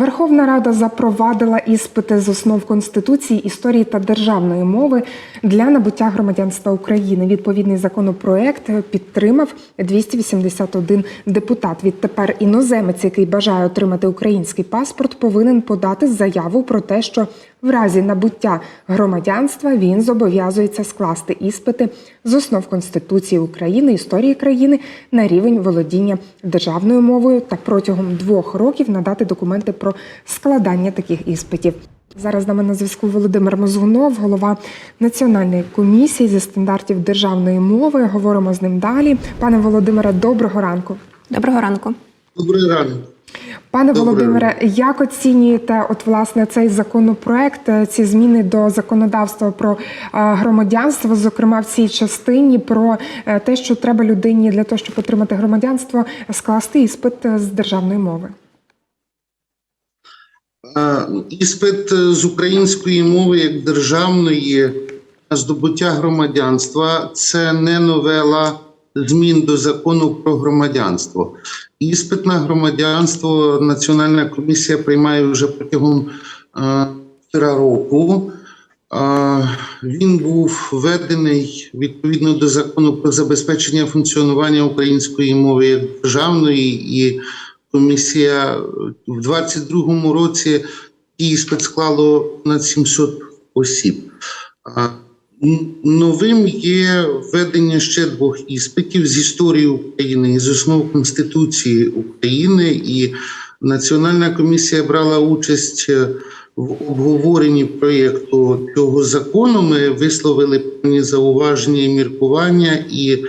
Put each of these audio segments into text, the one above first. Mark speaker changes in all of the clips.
Speaker 1: Верховна Рада запровадила іспити з основ Конституції, історії та державної мови для набуття громадянства України. Відповідний законопроект підтримав 281 депутат. Відтепер іноземець, який бажає отримати український паспорт, повинен подати заяву про те, що в разі набуття громадянства він зобов'язується скласти іспити з основ Конституції України, історії країни на рівень володіння державною мовою та протягом двох років надати документи про складання таких іспитів. Зараз з нами на зв'язку Володимир Мозгунов, голова Національної комісії зі стандартів державної мови. Говоримо з ним далі. Пане Володимире, доброго ранку.
Speaker 2: Доброго ранку.
Speaker 3: Добрий ранок.
Speaker 1: Пане Володимире, як оцінюєте от власне цей законопроект, е, ці зміни до законодавства про е, громадянство, зокрема в цій частині про е, те, що треба людині для того, щоб отримати громадянство, скласти іспит з державної мови?
Speaker 3: Іспит з української мови як державної здобуття громадянства це не новела змін до закону про громадянство. Іспит на громадянство Національна комісія приймає вже протягом е, півтора року. Е, Він був введений відповідно до закону про забезпечення функціонування української мови як державної і комісія в 22-му році іспит склало над 700 осіб. Новим є введення ще двох іспитів з історії України і з основ Конституції України. І Національна комісія брала участь е, в обговоренні проєкту цього закону. Ми висловили певні зауваження і міркування і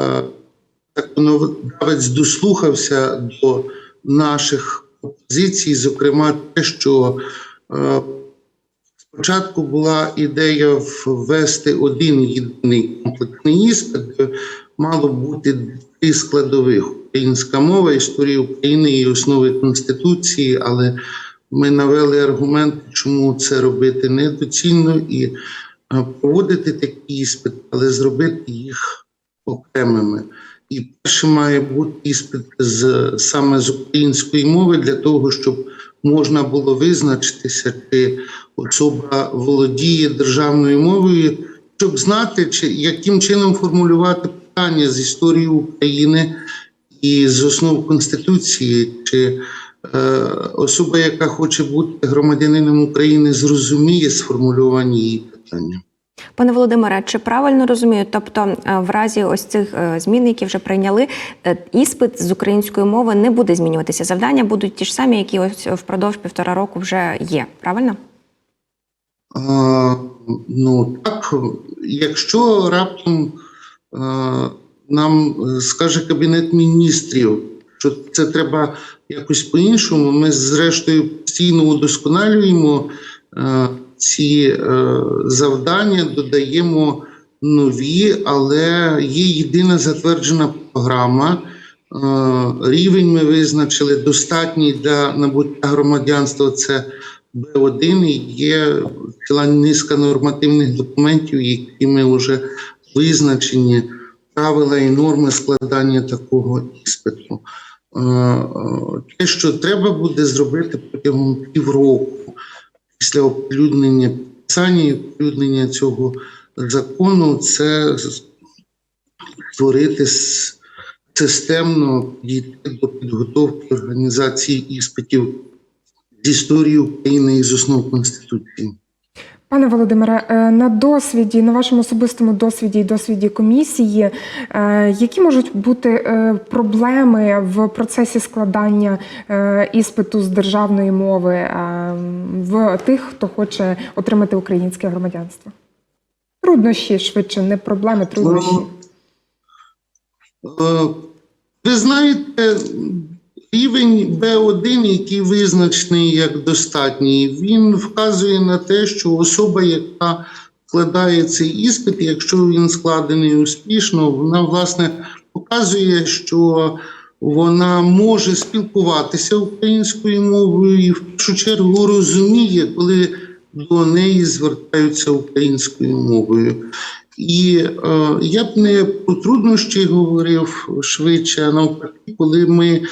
Speaker 3: е, законодавець дослухався до наших пропозицій, зокрема, те, що е, спочатку була ідея ввести один єдиний комплексний іспит, де мало бути три складових: українська мова, історія України і основи Конституції, але ми навели аргументи, чому це робити недоцільно і е, проводити такі іспити, але зробити їх окремими. І перше має бути іспит з саме з української мови для того, щоб можна було визначитися, чи особа володіє державною мовою, щоб знати, чи яким чином формулювати питання з історії України і з основ Конституції, чи е, особа, яка хоче бути громадянином України, зрозуміє сформулювання її питання.
Speaker 2: Пане Володимире, чи правильно розумію? Тобто, е, в разі ось цих е, змін, які вже прийняли, е, іспит з української мови не буде змінюватися. Завдання будуть ті ж самі, які ось впродовж півтора року вже є. Правильно?
Speaker 3: А, ну так, якщо раптом а, нам скаже Кабінет міністрів, що це треба якось по-іншому, ми зрештою постійно удосконалюємо ці е, завдання, додаємо нові, але є єдина затверджена програма. Е, Рівень ми визначили достатній для набуття громадянства. Це Б1 є ціла низка нормативних документів, якими вже визначені правила і норми складання такого іспиту. Е, Те, що треба буде зробити протягом півроку після оприлюднення підписання і оприлюднення цього закону, це створити системно підійти до підготовки організації іспитів з історії України і з основ Конституції.
Speaker 1: Пане Володимире, е, на досвіді, на вашому особистому досвіді і досвіді комісії, е, які можуть бути е, проблеми в процесі складання іспиту з державної мови в тих, хто хоче отримати українське громадянство? Труднощі швидше, не проблеми, труднощі.
Speaker 3: Е, Ви знаєте, рівень Б1, який визначений як достатній, він вказує на те, що особа, яка складає цей іспит, якщо він складений успішно, вона власне показує, що вона може спілкуватися українською мовою і в першу чергу розуміє, коли до неї звертаються українською мовою. І е, я б не про труднощі говорив швидше, а навпаки, коли ми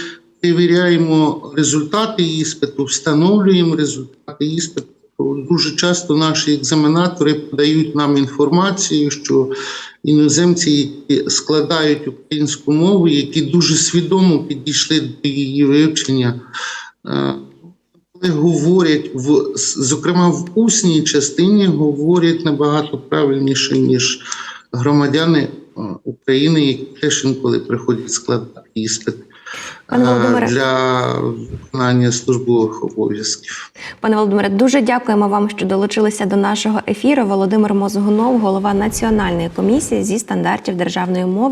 Speaker 3: перевіряємо результати іспиту, встановлюємо результати іспиту. Дуже часто наші екзаменатори подають нам інформацію, що іноземці, складають українську мову, які дуже свідомо підійшли до її вивчення, е, коли говорять в зокрема в усній частині, говорять набагато правильніше, ніж громадяни е, України, які теж інколи приходять складати іспит
Speaker 2: Пане
Speaker 3: е,
Speaker 2: Володимире.
Speaker 3: Для виконання службових обов'язків.
Speaker 2: Пане Володимире, дуже дякуємо вам, що долучилися до нашого ефіру. Володимир Мозгунов, голова Національної комісії зі стандартів державної мови.